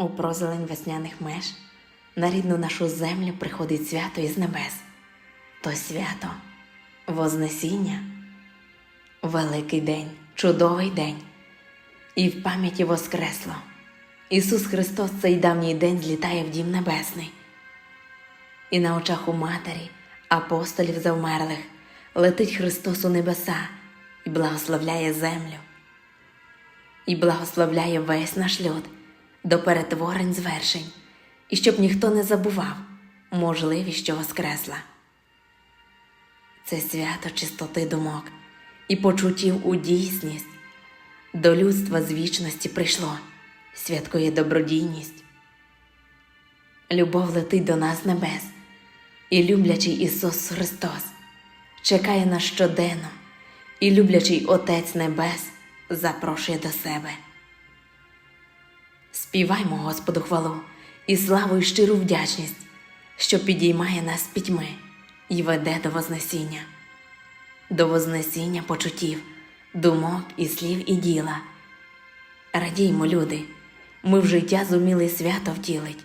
У прозелень весняних меж на рідну нашу землю приходить свято із небес. То свято Вознесіння, великий день, чудовий день, і в пам'яті воскресло. Ісус Христос цей давній день злітає в дім небесний. І на очах у матері, апостолів завмерлих, летить Христос у небеса і благословляє землю і благословляє весь наш люд до перетворень звершень, і щоб ніхто не забував можливість, що воскресла. Це свято чистоти думок і почуттів у дійсність. До людства з вічності прийшло, святкує добродійність. Любов летить до нас небес, і люблячий Ісус Христос чекає нас щоденно, і люблячий Отець Небес запрошує до себе. Співаймо Господу хвалу і славу і щиру вдячність, що підіймає нас пітьми і веде до Вознесіння, до Вознесіння почуттів, думок і слів і діла. Радіймо, люди, ми в життя зуміли свято втілить,